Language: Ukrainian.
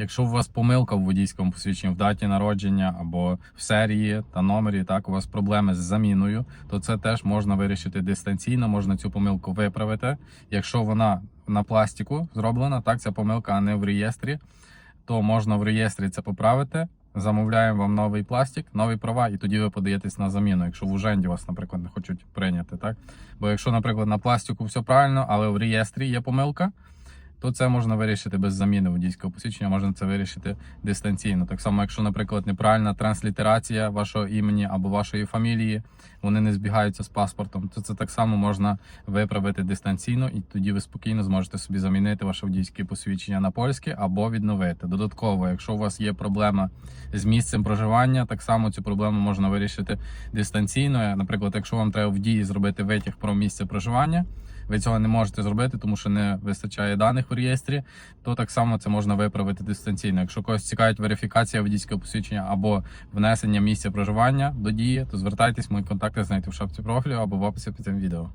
Якщо у вас помилка в водійському посвідченні в даті народження або в серії та номері, так у вас проблеми з заміною, то це теж можна вирішити дистанційно, можна цю помилку виправити. Якщо вона на пластику зроблена, так ця помилка, а не в реєстрі, то можна в реєстрі це поправити. Замовляємо вам новий пластик, нові права, і тоді ви подаєтесь на заміну, якщо в Уженді вас, наприклад, не хочуть прийняти. Так? Бо якщо, наприклад, на пластику все правильно, але в реєстрі є помилка, то це можна вирішити без заміни водійського посвідчення, можна це вирішити дистанційно. Так само, якщо, наприклад, неправильна транслітерація вашого імені або вашої фамілії, вони не збігаються з паспортом, то це так само можна виправити дистанційно, і тоді ви спокійно зможете собі замінити ваше водійське посвідчення на польське або відновити. Додатково, якщо у вас є проблема з місцем проживання, так само цю проблему можна вирішити дистанційно. Наприклад, якщо вам треба в дії зробити витяг про місце проживання. Ви цього не можете зробити, тому що не вистачає даних в реєстрі, то так само це можна виправити дистанційно. Якщо когось цікавить верифікація водійського посвідчення або внесення місця проживання до дії, то звертайтесь, мої контакти знайдете в шапці профілю або в описі під цим відео.